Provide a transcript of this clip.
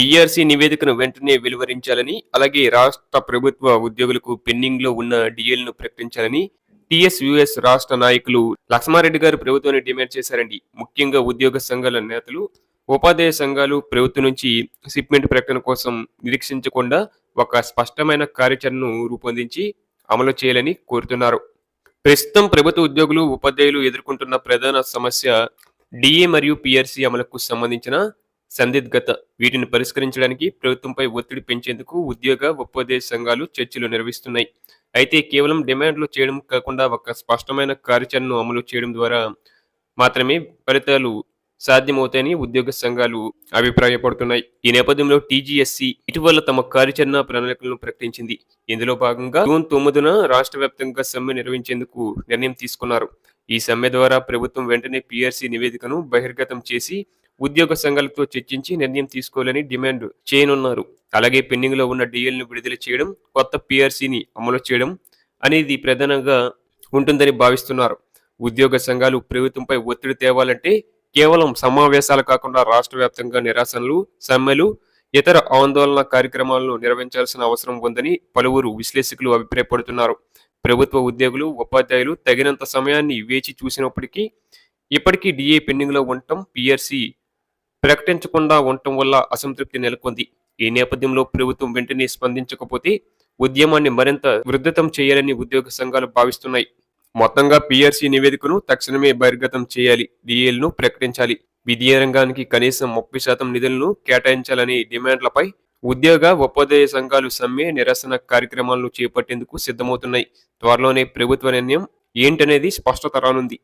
DRC నివేదికను వెంటనే వెలువరించాలని అలాగే రాష్ట్ర ప్రభుత్వ ఉద్యోగులకు పెండింగ్లో ఉన్న డిఎల్ను ప్రకటించాలని టిఎస్యుఎస్ రాష్ట్ర నాయకులు లక్ష్మారెడ్డి గారు ప్రభుత్వాన్ని డిమాండ్ చేశారండి. ముఖ్యంగా ఉద్యోగ సంఘాల నేతలు ఉపాధ్యాయ సంఘాలు ప్రభుత్వం నుంచి షిప్మెంట్ ప్రకటన కోసం నిరీక్షించకుండా ఒక స్పష్టమైన కార్యాచరణను రూపొందించి అమలు చేయాలని కోరుతున్నారు. ప్రస్తుతం ప్రభుత్వ ఉద్యోగులు ఉపాధ్యాయులు ఎదుర్కొంటున్న ప్రధాన సమస్య డిఏ మరియు పిఆర్సీ అమలుకు సంబంధించిన సందిగ్ధత వీటిని పరిష్కరించడానికి ప్రభుత్వంపై ఒత్తిడి పెంచేందుకు ఉద్యోగ ఉపాధ్యాయ సంఘాలు చర్చలు నిర్వహిస్తున్నాయి. అయితే కేవలం డిమాండ్లు చేయడం కాకుండా ఒక స్పష్టమైన కార్యాచరణను అమలు చేయడం ద్వారా మాత్రమే ఫలితాలు సాధ్యమవుతాయని ఉద్యోగ సంఘాలు అభిప్రాయపడుతున్నాయి. ఈ నేపథ్యంలో టీజీఎస్సీ ఇటీవల తమ కార్యాచరణ ప్రణాళికలను ప్రకటించింది. ఇందులో భాగంగా జూన్ తొమ్మిదిన రాష్ట్ర వ్యాప్తంగా సమ్మె నిర్వహించేందుకు నిర్ణయం తీసుకున్నారు. ఈ సమ్మె ద్వారా ప్రభుత్వం వెంటనే పిఆర్సీ నివేదికను బహిర్గతం చేసి ఉద్యోగ సంఘాలతో చర్చించి నిర్ణయం తీసుకోవాలని డిమాండ్ చేయనున్నారు. అలాగే పెండింగ్లో ఉన్న డిఎల్ను విడుదల చేయడం కొత్త పిఆర్సీని అమలు చేయడం అనేది ప్రధానంగా ఉంటుందని భావిస్తున్నారు. ఉద్యోగ సంఘాలు ప్రభుత్వంపై ఒత్తిడి తేవాలంటే కేవలం సమావేశాలు కాకుండా రాష్ట్ర వ్యాప్తంగా నిరాశనలు సమ్మెలు ఇతర ఆందోళన కార్యక్రమాలను నిర్వహించాల్సిన అవసరం ఉందని పలువురు విశ్లేషకులు అభిప్రాయపడుతున్నారు. ప్రభుత్వ ఉద్యోగులు ఉపాధ్యాయులు తగినంత సమయాన్ని వేచి చూసినప్పటికీ ఇప్పటికీ డిఏ పెండింగ్లో ఉండటం పిఆర్సీ ప్రకటించకుండా ఉండటం వల్ల అసంతృప్తి నెలకొంది. ఈ నేపథ్యంలో ప్రభుత్వం వెంటనే స్పందించకపోతే ఉద్యమాన్ని మరింత వృద్ధతం చేయాలని ఉద్యోగ సంఘాలు భావిస్తున్నాయి. మొత్తంగా పిఆర్సీ నివేదికను తక్షణమే బహిర్గతం చేయాలి. డిఏలను ప్రకటించాలి. విద్యా రంగానికి కనీసం ముప్పై శాతం నిధులను కేటాయించాలని డిమాండ్లపై ఉద్యోగ ఉపాధ్యాయ సంఘాలు సమ్మె నిరసన కార్యక్రమాలను చేపట్టేందుకు సిద్ధమవుతున్నాయి. త్వరలోనే ప్రభుత్వ నిర్ణయం ఏంటనేది స్పష్టత రానుంది.